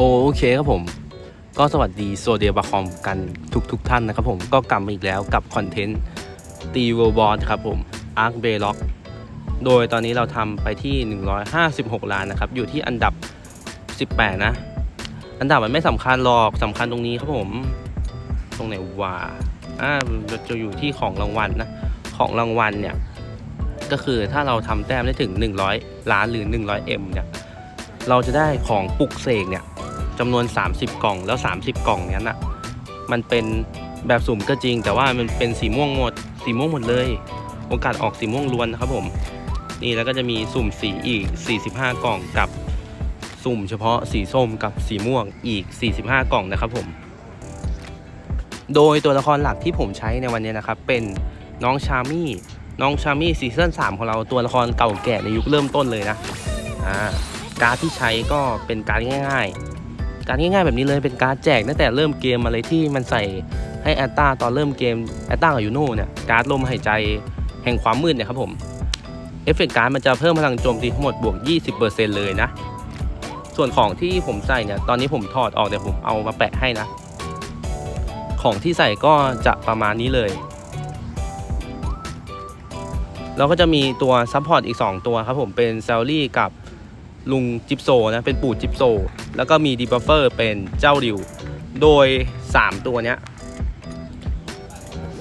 โอเคครับผม ก็สวัสดีโซเดียบาคอมกันทุกทุกๆท่านนะครับผมก็กลับมาอีกแล้วกับคอนเทนต์ตีวบอลครับผมอาร์คเบล็อกโดยตอนนี้เราทำไปที่ 156 ล้านนะครับ อยู่ที่อันดับ 18 นะ อันดับมันไม่สำคัญหรอกสำคัญตรงนี้ครับผม ตรงไหนวะอ่าจะอยู่ที่ของรางวัลนะ ของรางวัลเนี่ย ก็คือถ้าเราทำแต้มได้ถึง 100 ล้านหรือ 100M เนี่ย เราจะได้ของปลุกเสกเนี่ย จำนวน 30 กล่องแล้ว 30 กล่องนี้ยน่ะมันเป็นแบบสุ่มก็จริง แต่ว่ามันเป็นสีม่วงหมด สีม่วงหมดเลย โอกาสออกสีม่วงล้วนนะครับผม นี่แล้วก็จะมีสุ่มสีอีก 45 กล่องกับสุ่มเฉพาะสีส้มกับสีม่วงอีก 45 กล่องนะครับผม โดยตัวละครหลักที่ผมใช้ในวันนี้นะครับ เป็นน้องชามี่ น้องชามี่ซีซั่น3ของเราตัวละครเก่าแก่ในยุคเริ่มต้นเลยนะ อ่า การ์ดที่ใช้ก็เป็นการ์ดง่าย ๆ การง่ายๆแบบนี้เลยเป็นการ์ดแจกตั้งแต่เริ่มเกมมาเลยที่มันใส่ให้แอตตาตอนเริ่มเกมแอตตากับยูโน่เนี่ยการ์ดลมหายใจแห่งความมืดเนี่ยครับผมเอฟเฟกต์การ์ดมันจะเพิ่มพลังโจมตีทั้งหมดบวก 20%เลยนะ ส่วนของที่ผมใส่เนี่ยตอนนี้ผมถอดออกเดี๋ยวผมเอามาแปะให้นะ ของที่ใส่ก็จะประมาณนี้เลยแล้วก็จะมีตัวซัพพอร์ตอีก 2 ตัวครับผมเป็นเซลลี่กับ ลุงจิปโซนะเป็นปู่จิปโซ แล้วก็มีดีบัฟเฟอร์เป็นเจ้าริว โดย 3 ตัวเนี้ย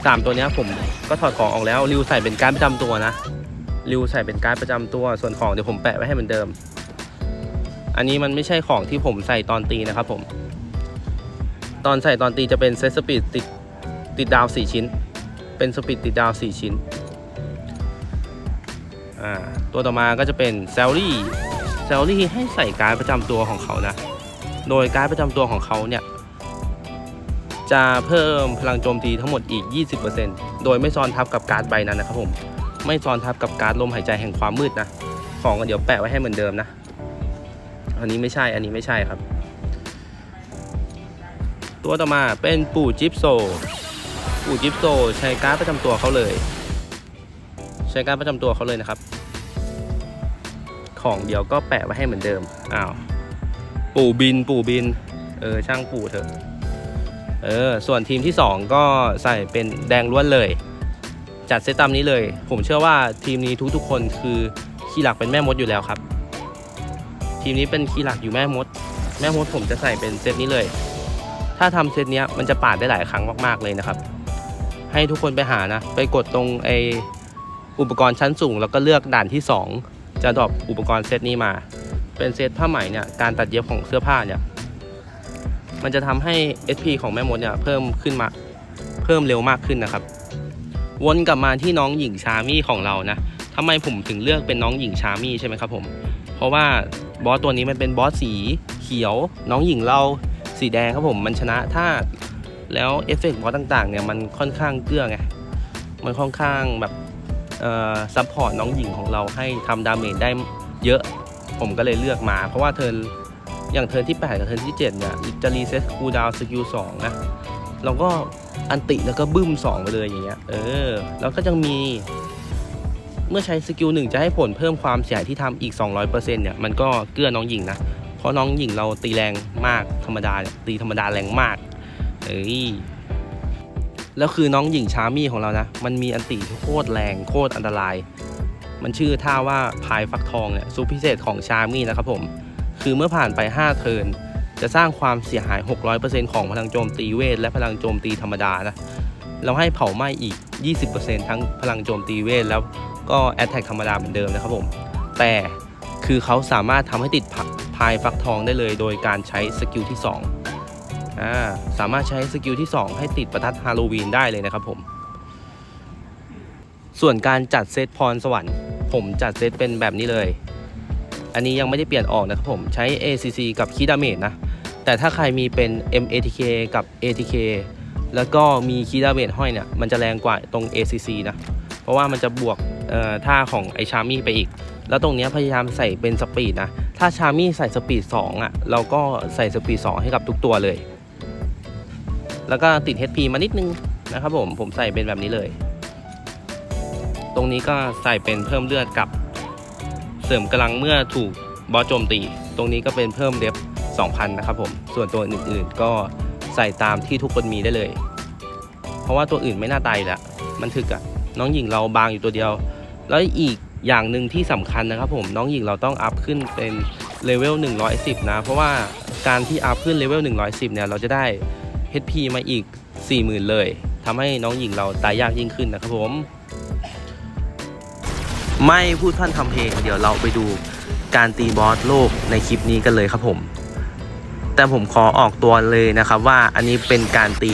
สามตัวเนี้ยผมก็ถอดของออกแล้วริวใส่เป็นการประจำตัวนะริวใส่เป็นการประจำตัวส่วนของเดี๋ยวผมแปะไว้ให้เหมือนเดิม อันนี้มันไม่ใช่ของที่ผมใส่ตอนตีนะครับผม ตอนใส่ตอนตีจะเป็นเซตสปีดติดติดดาว4ชิ้น เป็นสปีดติดดาว4ชิ้นตัวต่อมาก็จะเป็นเซลลี่ เซลลี่ให้ใส่การ์ดประจำตัวของเขานะ โดยการ์ดประจำตัวของเขาเนี่ย จะเพิ่มพลังโจมตีทั้งหมดอีก 20%โดยไม่ซ้อนทับกับการ์ดใบนั้นนะครับผม ไม่ซ้อนทับกับการ์ดลมหายใจแห่งความมืดนะ ของก็เดี๋ยวแปะไว้ให้เหมือนเดิมนะ อันนี้ไม่ใช่ อันนี้ไม่ใช่ครับ ตัวต่อมาเป็นปู่จิปโซ ปู่จิปโซใช้การ์ดประจำตัวเขาเลย ใช้การ์ดประจำตัวเขาเลยนะครับ ของเดี๋ยวก็แปะไว้ให้เหมือนเดิมอ้าวปู่บินปู่บิน เออช่างปู่เถอะเออส่วนทีมที่ 2 ก็ใส่เป็นแดงล้วนเลย จัดเซตตามนี้เลย ผมเชื่อว่าทีมนี้ทุกๆคนคือคีย์หลักเป็นแม่มดอยู่แล้วครับ ทีมนี้เป็นคีย์หลักอยู่แม่มด แม่มดผมจะใส่เป็นเซตนี้เลย ถ้าทำเซตนี้มันจะปาดได้หลายครั้งมากๆเลยนะครับ ให้ทุกคนไปหานะ ไปกดตรงไออุปกรณ์ชั้นสูง แล้วก็เลือกด่านที่ 2 จะดรอปอุปกรณ์เซตนี้มา เป็นเซตผ้าไหมเนี่ยการตัดเย็บของเสื้อผ้าเนี่ยมันจะทำให้ SP ของแม่มดเนี่ยเพิ่มขึ้นมาเพิ่มเร็วมากขึ้นนะครับ วนกลับมาที่น้องหญิงชามี่ของเรานะทำไมผมถึงเลือกเป็นน้องหญิงชามี่ใช่ไหมครับผม เพราะว่าบอสตัวนี้มันเป็นบอสสีเขียว น้องหญิงเราสีแดงครับผมมันชนะธาตุแล้วเอฟเฟกต์บอสต่างๆเนี่ยมันค่อนข้างเกลือไงมันค่อนข้างแบบ ซัพพอร์ตน้องหญิงของเราให้ทำดาเมจได้เยอะ ผมก็เลยเลือกมา เพราะว่าเทิร์นอย่างเทิร์นที่ 8 กับเทิร์นที่ 7 เนี่ยจะรีเซ็ตคูลดาวน์สกิล2นะเราก็อันติแล้วก็บึ้ม 2 ไปเลยอย่างเงี้ยเออแล้วก็ยังมีเมื่อใช้สกิล1จะให้ผลเพิ่มความเสียหายที่ทำอีก 200%เนี่ยมันก็เกื้อน้องหญิงนะ เพราะน้องหญิงเราตีแรงมากธรรมดาเนี่ยตีธรรมดาแรงมาก เอ้ย แล้วคือน้องหญิงชามี่ของเรานะ มันมีอันตรีโคตรแรงโคตรอันตราย มันชื่อท่าว่าพายฟักทองเนี่ยซุปพิเศษของชามี่นะครับผม คือเมื่อผ่านไป 5 เทิร์นจะสร้างความเสียหาย 600%ของพลังโจมตีเวทและพลังโจมตีธรรมดานะเราให้เผาไหม้อีก 20%ทั้งพลังโจมตีเวทแล้วก็แอตแทกธรรมดาเหมือนเดิมนะครับผม แต่คือเขาสามารถทำให้ติดพายฟักทองได้เลย โดยการใช้สกิลที่ 2 อ่าสามารถใช้สกิลที่ 2 ให้ติดประทัดฮาโลวีนได้เลยนะครับผม ส่วนการจัดเซตพรสวรรค์ ผมจัดเซตเป็นแบบนี้เลย อันนี้ยังไม่ได้เปลี่ยนออกนะครับผมใช้ ACC กับคีดาเมจนะ แต่ถ้าใครมีเป็น MATK กับ ATK แล้วก็มีคีดาเมจห้อยเนี่ย มันจะแรงกว่าตรง ACC นะ เพราะว่ามันจะบวกท่าของไอชามี่ไปอีก แล้วตรงนี้พยายามใส่เป็นสปีดนะ ถ้าชามี่ใส่สปีด2อะ เราก็ใส่สปีด2ให้กับทุกตัวเลย แล้วก็ติด HP มานิดนึงนะครับผมผมใส่เป็นแบบนี้เลย ตรงนี้ก็ใส่เป็นเพิ่มเลือดกับ เสริมกำลังเมื่อถูกบอสโจมตี ตรงนี้ก็เป็นเพิ่มเดฟ2,000 นะครับผม ส่วนตัวอื่นๆก็ใส่ตามที่ทุกคนมีได้เลย เพราะว่าตัวอื่นไม่น่าตายแล้ว มันถึกอะน้องหญิงเราบางอยู่ตัวเดียว แล้วอีกอย่างหนึ่งที่สำคัญนะครับผมน้องหญิงเราต้องอัพขึ้นเป็นเลเวล110 นะ เพราะว่าการที่อัพขึ้นเลเวล110 เนี่ย เราจะได้ HP มาอีก 40,000 เลยทำให้น้องหญิงเราตายยากยิ่งขึ้นนะครับผม ไม่พูดพร่ำทำเพลง เดี๋ยวเราไปดูการตีบอสโลกในคลิปนี้กันเลยครับผม แต่ผมขอออกตัวเลยนะครับว่าอันนี้เป็นการตี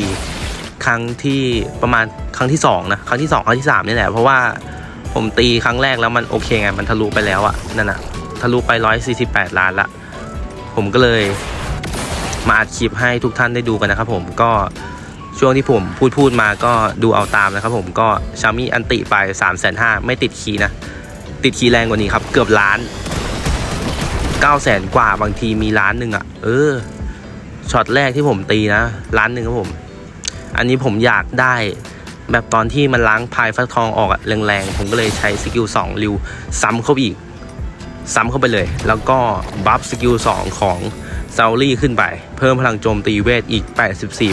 ครั้งที่ประมาณครั้งที่สองนะครั้งที่สองครั้งที่สามนี่แหละเพราะว่าผมตีครั้งแรกแล้วมันโอเคไงมันทะลุไปแล้วอะนั่นอะทะลุไป 148 ล้านละ ผมก็เลย มาอัดคลิปให้ทุกท่านได้ดูกันนะครับผมก็ช่วงที่ผมพูดพูดมาก็ดูเอาตามนะครับผมก็ชามีอันติไป3 5 0 0 0ไม่ติดคีย์นะ ติดคีย์แรงกว่านี้ครับ เกือบล้าน9 0 0 0 0กว่าบางทีมีล้านหนึ่งอะเออช็อตแรกที่ผมตีนะล้านหนึ่งครับผม อันนี้ผมอยากได้แบบตอนที่มันล้างพายฟักทองออกอะแรงๆ ผมก็เลยใช้สกิล2ริวซ้ำเข้าไปอีก ซ้ำเข้าไปเลย แล้วก็บัฟสกิล2ของ ซาลี่ขึ้นไป เพิ่มพลังโจมตีเวทอีก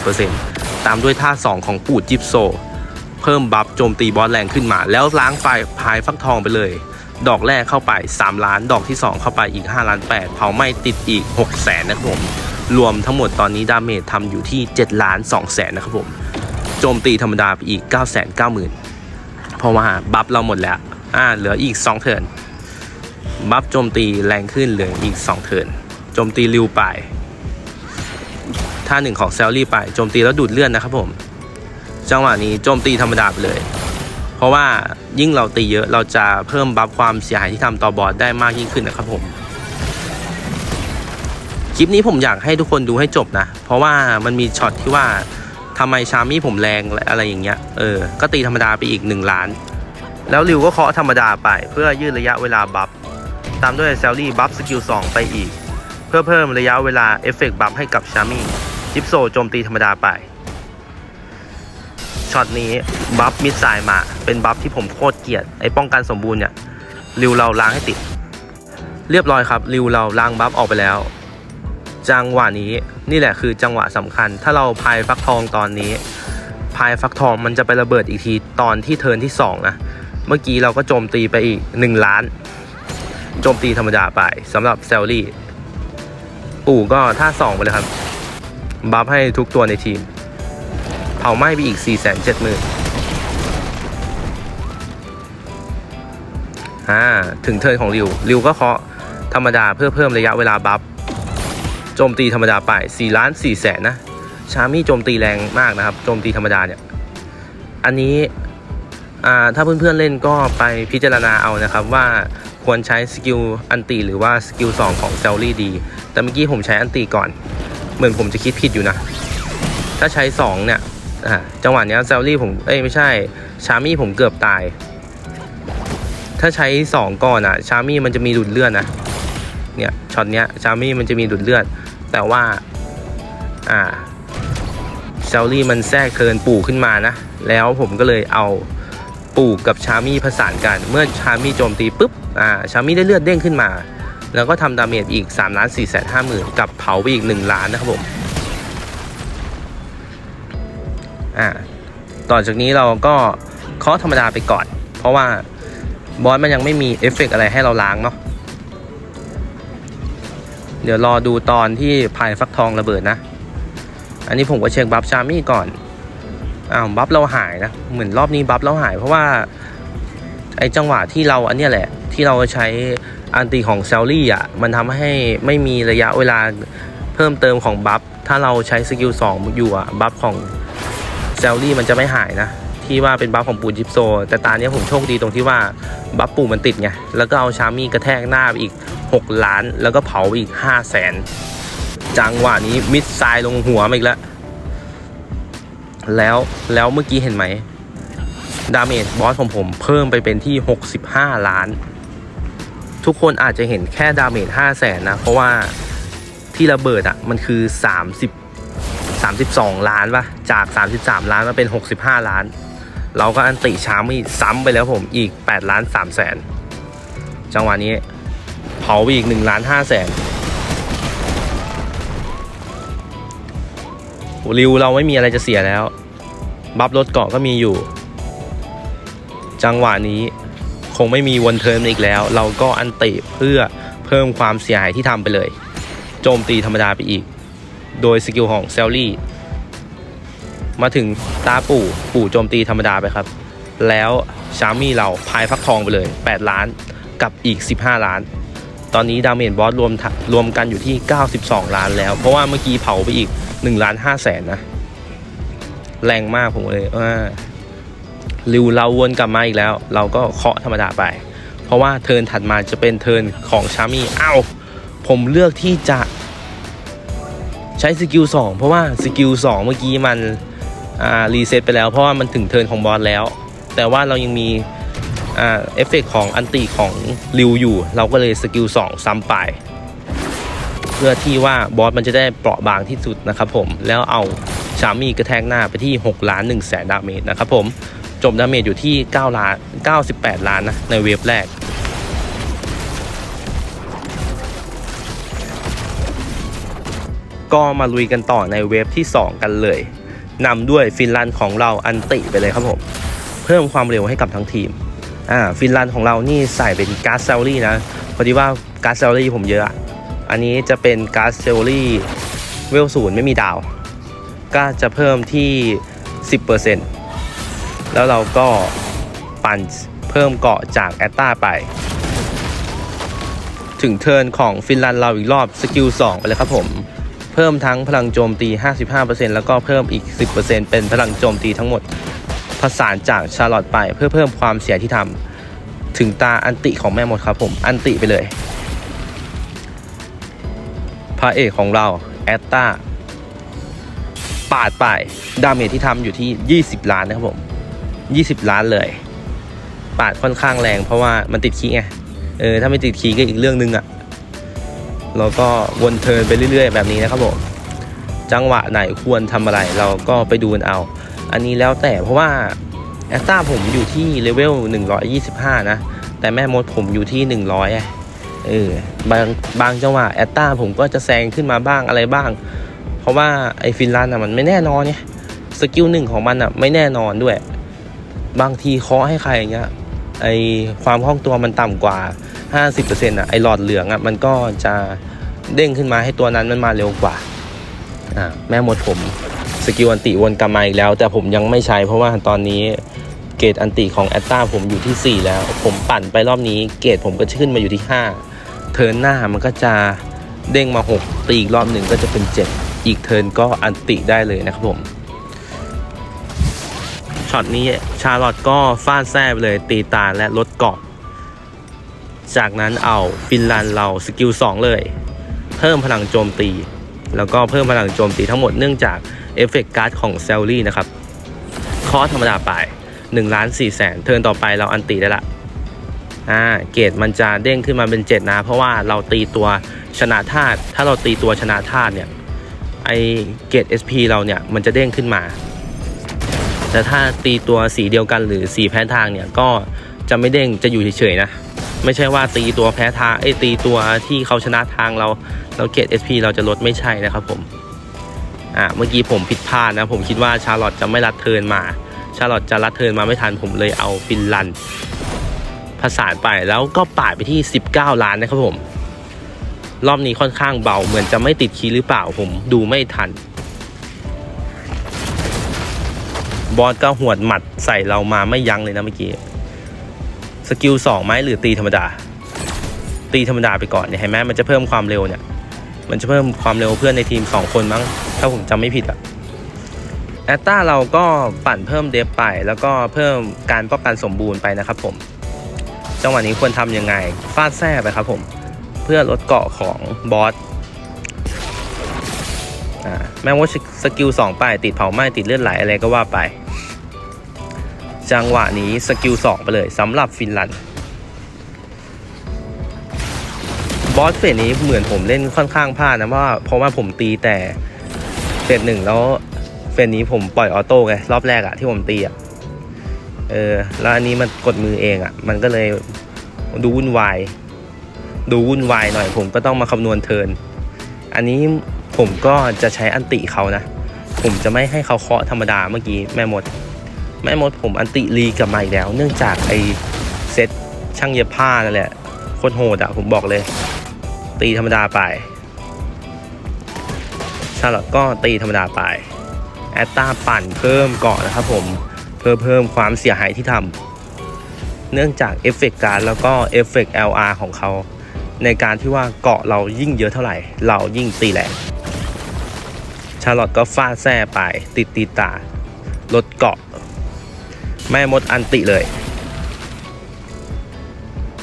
84%ตามด้วยท่า 2 ของปูดจิปโซ เพิ่มบัฟโจมตีบอสแรงขึ้นมา แล้วล้างไฟพายฟักทองไปเลย ดอกแรกเข้าไป 3 ล้าน ดอกที่ 2 เข้าไปอีก 5 ล้าน 8 เผาไหม้ติดอีก 6 0แสนนะครับผม รวมทั้งหมดตอนนี้ดาเมจทำอยู่ที่ 7 ล้าน2แสนนะครับผม โจมตีธรรมดาไปอีก 9 9 0 0 0 0เพราะว่าบัฟเราหมดแล้ว อ่า เหลืออีก 2 เทิร์นบัฟโจมตีแรงขึ้นเหลืออีก 2 เทิร์น โจมตีริวไปท่าหนึ่งของเซลลี่ไปโจมตีแล้วดูดเลือดนะครับผม จังหวะนี้โจมตีธรรมดาไปเลย เพราะว่ายิ่งเราตีเยอะเราจะเพิ่มบัฟความเสียหายที่ทำต่อบอสได้มากยิ่งขึ้นนะครับผม คลิปนี้ผมอยากให้ทุกคนดูให้จบนะ เพราะว่ามันมีช็อตที่ว่าทำไมชามี่ผมแรงอะไรอย่างเงี้ย เออ ก็ตีธรรมดาไปอีก 1 ล้าน แล้วริวก็เคาะธรรมดาไป เพื่อยืดระยะเวลาบัฟ ตามด้วยเซลลี่บัฟสกิล2ไปอีก เพื่อเพิ่มระยะเวลาเอฟเฟกต์บัฟให้กับชามี่จิปโซโจมตีธรรมดาไปช็อตนี้บัฟมิดไซล์มาเป็นบัฟที่ผมโคตรเกลียดไอ้ป้องกันสมบูรณ์เนี่ยริวเราล้างให้ติด เรียบร้อยครับริวเราล้างบัฟออกไปแล้ว จังหวะนี้นี่แหละคือจังหวะสำคัญ ถ้าเราพายฟักทองตอนนี้ พายฟักทองมันจะไประเบิดอีกทีตอนที่เทิร์นที่2นะเมื่อกี้เราก็โจมตีไปอีก 1 ล้าน โจมตีธรรมดาไปสำหรับเซลลี่ ปู่ก็ท่า2ไปเลยครับ บัฟให้ทุกตัวในทีม เผาไหม้ไปอีก 4 7 0 0 0 0อ่า ถึงเทิร์นของริว ริวก็เคาะธรรมดาเพื่อเพิ่มระยะเวลาบัฟ โจมตีธรรมดาไป4ล้าน4แสนนะ ชามี่โจมตีแรงมากนะครับ โจมตีธรรมดาเนี่ย อันนี้อ่าถ้าเพื่อนๆเล่นก็ไปพิจารณาเอานะครับว่า ควรใช้สกิลอันตีหรือว่าสกิล2ของเซลลี่ดี แต่เมื่อกี้ผมใช้อันตีก่อน เหมือนผมจะคิดผิดอยู่นะ ถ้าใช้ 2 เนี่ยอ่าจังหวะเนี้ยเซลลี่ผม เอ้ยไม่ใช่ ชามี่ผมเกือบตาย ถ้าใช้ 2 ก่อนอะชามี่มันจะมีดุดเลือดนะ เนี่ยช็อตเนี้ยชามี่มันจะมีดุดเลือด แต่ว่า อ่าเซลลี่มันแทรกเทินปู่ขึ้นมานะ แล้วผมก็เลยเอา ปู่กับชามี่ผสานกัน เมื่อชามี่โจมตีปุ๊บอ่าชามี่ได้เลือดเด้งขึ้นมา แล้วก็ทำดาเมจอีก3ล้าน4แสนห้าหมื่นกับเผาไปอีก 1 ล้านนะครับผมอ่าต่อจากนี้เราก็เคาะธรรมดาไปก่อน เพราะว่าบอสมันยังไม่มีเอฟเฟกต์อะไรให้เราล้างเนาะเดี๋ยวรอดูตอนที่พายฟักทองระเบิดนะ อันนี้ผมก็เช็คบัฟชามี่ก่อน อ้าวบัฟเราหายนะเหมือนรอบนี้บัฟเราหายเพราะว่าไอจังหวะที่เราอันเนี้ยแหละ ที่เราใช้อันตีของเซลลี่อะมันทำให้ไม่มีระยะเวลาเพิ่มเติมของบัฟถ้าเราใช้สกิล2อยู่อะบัฟของเซลลี่มันจะไม่หายนะที่ว่าเป็นบัฟของปูจิปโซ แต่ตาเนี้ยผมโชคดีตรงที่ว่าบัฟปูมันติดไงแล้วก็เอาชามี่กระแทกหน้าไปอีก 6 ล้าน แล้วก็เผาอีก 5 0 0แสนจังหวะนี้มิดไซล์ลงหัวมาอีกแล้ว แล้วแล้วเมื่อกี้เห็นไหมดาเมจบอสของผมเพิ่มไปเป็นที่ 65 ล้าน ทุกคนอาจจะเห็นแค่ดาเมจ5แสนนะ เพราะว่าที่ระเบิดอะ่ะ มันคือ 30 32 ล้านปะจาก 33 ล้านมาเป็น 65 ล้าน เราก็อันติช้ามีซ้ำไปแล้วผมอีก 8 ล้าน3แสนจังหวะนี้เผาไปอีก1ล้าน5แสนริวเราไม่มีอะไรจะเสียแล้ว บัฟรถเกาะก็มีอยู่ จังหวะนี้คงไม่มีวนเทิร์นอีกแล้ว เราก็อันติเพื่อเพิ่มความเสียหายที่ทำไปเลย โจมตีธรรมดาไปอีก โดยสกิลของเซลลี่มาถึงตาปู่ปู่โจมตีธรรมดาไปครับ แล้วชามี่เราพายฟักทองไปเลย 8 ล้านกับอีก 15 ล้าน ตอนนี้ดาเมจบอสรวมรวมกันอยู่ที่ 92 ล้านแล้ว เพราะว่าเมื่อกี้เผาไปอีก1ล้าน5แสนนะ แรงมากผมเลยว่าริวเราวนกลับมาอีกแล้ว เราก็เคาะธรรมดาไป เพราะว่าเทิร์นถัดมาจะเป็นเทิร์นของชามี่อ้าวผมเลือกที่จะใช้สกิล2เพราะว่าสกิล2เมื่อกี้มันรีเซ็ตไปแล้วเพราะว่ามันถึงเทิร์นของบอสแล้ว แต่ว่าเรายังมีเอฟเฟกของอันติของริวอยู่ เราก็เลยสกิล2ซ้ำไป เพื่อที่ว่าบอสมันจะได้เปราะบางที่สุดนะครับผมแล้วเอา ชามีกระแทกหน้าไปที่ 6 ล้าน1แสนดาเมจนะครับผมจบดาเมจอยู่ที่ 9 ล้าน 98 ล้านนะ ในเวฟแรก ก็มาลุยกันต่อในเวฟที่ 2 กันเลยนำด้วยฟินแลนด์ของเราอันติไปเลยครับผม เพิ่มความเร็วให้กับทั้งทีมอ่าฟินแลนด์ของเรานี่ใส่เป็นการ์ดเซลลี่นะพอดีว่าการ์ดเซลลี่ผมเยอะ อันนี้จะเป็นการ์ดเซลลี่เวลศูนย์ไม่มีดาว ก็จะเพิ่มที่ 10%แล้วเราก็ปั่นเพิ่มเกาะจากแอตตาไป ถึงเทิร์นของฟินแลนด์เราอีกรอบสกิล 2 ไปเลยครับผม เพิ่มทั้งพลังโจมตี 55%แล้วก็เพิ่มอีก 10%เป็นพลังโจมตีทั้งหมดผสานจากชาร์ลอตไปเพื่อเพิ่มความเสียที่ทำถึงตาอันติของแม่มดครับผมอันติไปเลยพระเอกของเราแอตตา ปาดไปดาเมจที่ทำอยู่ที่ 20 ล้านนะครับผม 20 ล้านเลย ปาดค่อนข้างแรงเพราะว่ามันติดคีไงเออถ้าไม่ติดคีก็อีกเรื่องหนึงอะเราก็วนเทินไปเรื่อย ๆ แบบนี้นะครับผมจังหวะไหนควรทำอะไรเราก็ไปดูกันเอา อันนี้แล้วแต่เพราะว่าแอตตาผมอยู่ที่เลเวล 125 นะ แต่แม่มดผมอยู่ที่ 100อะเออบางบางจังหวะแอตตาผมก็จะแซงขึ้นมาบ้างอะไรบ้าง ราะว่าไอ้ฟินแลนด์อะมันไม่แน่นอนเนี่ยสกิลหนึ่งของมันอะไม่แน่นอนด้วย บางทีเคาะให้ใครอย่างเงี้ยไอความคล่องตัวมันต่ำกว่า 50%อะไอหลอดเหลืองอะมันก็จะเด้งขึ้นมาให้ตัวนั้นมันมาเร็วกว่าอ่าแม่หมดผมสกิลอันติวนกลับมาอีกแล้ว แต่ผมยังไม่ใช้เพราะว่าตอนนี้เกรดอันติของแอตตาผมอยู่ที่ 4 แล้ว ผมปั่นไปรอบนี้เกรดผมก็ขึ้นมาอยู่ที่ 5 เทิร์นหน้ามันก็จะเด้งมา 6 ตีอีกรอบหนึ่งก็จะเป็น 7 อีกเทิร์นก็อันติได้เลยนะครับผมช็อตนี้ชาร์ลอตก็ฟาดแซ่ไปเลยตีตาและลดเกาะจากนั้นเอาฟินแลนด์เราสกิล 2 เลย เพิ่มพลังโจมตี แล้วก็เพิ่มพลังโจมตีทั้งหมดเนื่องจากเอฟเฟกต์การ์ดของเซลลี่นะครับคอธรรมดาไป1ล้าน4แสนเทิร์นต่อไปเราอันตีได้ละอ่าเกรดมันจะเด้งขึ้นมาเป็น 7 นะ เพราะว่าเราตีตัวชนะธาตุถ้าเราตีตัวชนะธาตุเนี่ย ไอเกรด SP เราเนี่ยมันจะเด้งขึ้นมา แต่ถ้าตีตัวสีเดียวกันหรือสีแพ้ทางเนี่ยก็จะไม่เด้งจะอยู่เฉยๆนะ ไม่ใช่ว่าตีตัวแพ้ทางไอตีตัวที่เขาชนะทางเราเราเกรด SP เราจะลดไม่ใช่นะครับผมอ่าเมื่อกี้ผมผิดพลาดนะผมคิดว่าชาร์ลอตจะไม่รัดเทินมา ชาร์ลอตจะรัดเทินมาไม่ทันผมเลยเอาฟินลันด์ผสานไปแล้วก็ป่าไปที่ 19 ล้านนะครับผม รอบนี้ค่อนข้างเบาเหมือนจะไม่ติดคีย์หรือเปล่าผมดูไม่ทัน บอสก็หวดหมัดใส่เรามาไม่ยั้งเลยนะเมื่อกี้สกิลสองไหมหรือตีธรรมดา ตีธรรมดาไปก่อนเนี่ยเห็นไหมมันจะเพิ่มความเร็วเนี่ย มันจะเพิ่มความเร็วเพื่อนในทีม 2 คนมั้ง ถ้าผมจำไม่ผิดอะแอตตาเราก็ปั่นเพิ่มเดฟไป แล้วก็เพิ่มการป้องกันสมบูรณ์ไปนะครับผม จังหวะนี้ควรทำยังไงฟาดแท้ไปครับผม พื่อลดเกาะของบอสแม้ว่าสกิลสองไปติดเผาไหม้ติดเลือดไหลอะไรก็ว่าไป จังหวะนี้สกิลสองไปเลยสำหรับฟินแลนด์บอสเฟสนี้เหมือนผมเล่นค่อนข้างพลาดนะว่าเพราะว่าผมตีแต่เฟสหนึ่งแล้วเฟสนี้ผมปล่อยออโต้ไงรอบแรกอะที่ผมตีอะเออแล้วอันนี้มันกดมือเองอะมันก็เลยดูวุ่นวาย ดูวุ่นวายหน่อย ผมก็ต้องมาคำนวณเทิน อันนี้ผมก็จะใช้อันติเขานะ ผมจะไม่ให้เขาเคาะธรรมดาเมื่อกี้แม่มด แม่มดผมอันติรีกลับมาอีกแล้ว เนื่องจากไอเซตช่างเย็บผ้านั่นแหละโคตรโหดอะผมบอกเลย ตีธรรมดาไปชาลอตก็ตีธรรมดาไปแอตตาปั่นเพิ่มเกาะนะครับผมเพื่อเพิ่มความเสียหายที่ทำเนื่องจากเอฟเฟกต์การแล้วก็เอฟเฟกต์ LR ของเขา ในการที่ว่าเกาะเรายิ่งเยอะเท่าไหร่ เรายิ่งตีแรงชาลอตก็ฟาดแซ่ไปติดตีตาลดเกาะ แม่มดอันติเลย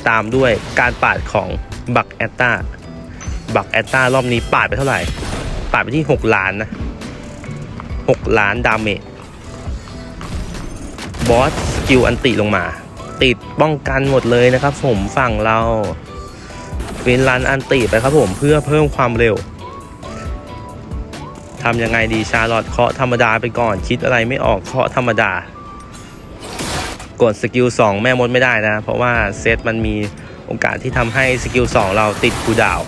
ตามด้วยการปาดของบักแอตตาบักแอตตารอบนี้ปาดไปเท่าไหร่ ปาดไปที่ 6 ล้านนะ 6 ล้านดาเมจบอสสกิลอันติลงมา ติดป้องกันหมดเลยนะครับผมฝั่งเรา ฟินลันอันติไปครับผมเพื่อเพิ่มความเร็วทำยังไงดีชาร์ลอตเคาะธรรมดาไปก่อน คิดอะไรไม่ออกเคาะธรรมดา กดสกิล2แม่มดไม่ได้นะ เพราะว่าเซตมันมีโอกาสที่ทำให้สกิล2เราติดคูดาว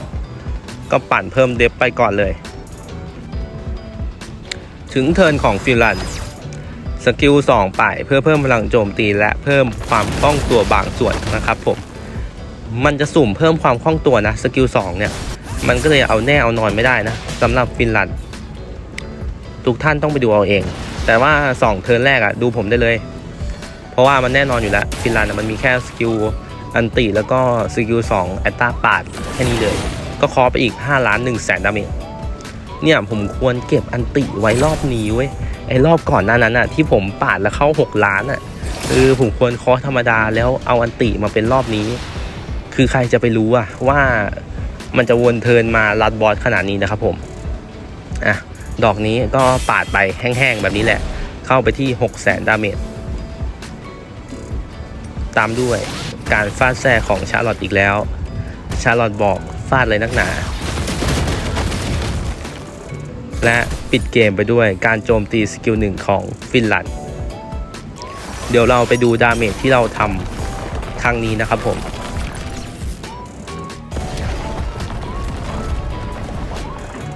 ก็ปั่นเพิ่มเดฟไปก่อนเลย ถึงเทิร์นของฟิลันสกิล2ไปเพื่อเพิ่มพลังโจมตีและเพิ่มความคล่องตัวบางส่วนนะครับผม มันจะสุ่มเพิ่มความคล่องตัวนะสกิล2เนี่ย มันก็เลยเอาแน่เอานอนไม่ได้นะสำหรับฟินลันทุกท่านต้องไปดูเอาเอง แต่ว่า 2 เทิร์นแรกอะดูผมได้เลย เพราะว่ามันแน่นอนอยู่แล้วฟินแลนด์มันมีแค่สกิลอันติแล้วก็สกิล2แอตตาปาดแค่นี้เลย ก็คอไปอีก 5 ล้าน1แสนดาเมจเนี่ยผมควรเก็บอันติไว้รอบนี้เว้ยไอ้รอบก่อนหน้านั้นอะที่ผมปาดแล้วเข้า 6 ล้านอะเออผมควรคอธรรมดาแล้วเอาอันติมาเป็นรอบนี้ คือใครจะไปรู้อะว่ามันจะวนเทินมาลัดบอสขนาดนี้นะครับผมอะดอกนี้ก็ปาดไปแห้งๆแบบนี้แหละ เข้าไปที่ 6 0แสนดาเมจตามด้วยการฟาดแซ่ของชาร์ลอตอีกแล้ว ชาร์ลอตบอกฟาดเลยนักหนา และปิดเกมไปด้วยการโจมตีสกิลหนึ่งของฟินแลนด์เดี๋ยวเราไปดูดาเมจที่เราทำครั้งนี้นะครับผม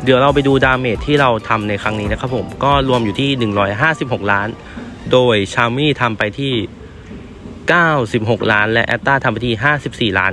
เดี๋ยวเราไปดูดาเมจที่เราทำในครั้งนี้นะครับผมก็รวมอยู่ที่ 156 ล้าน โดยชามี่ทำไปที่ 96 ล้าน และแอตตาทำไปที่ 54 ล้าน